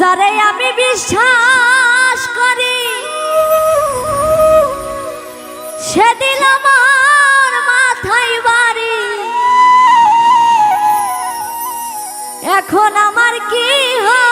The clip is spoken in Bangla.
যারে আমি বিশ্বাস করি সেদিন আমার মাথায় বাড়ি। এখন আমার কি হয়?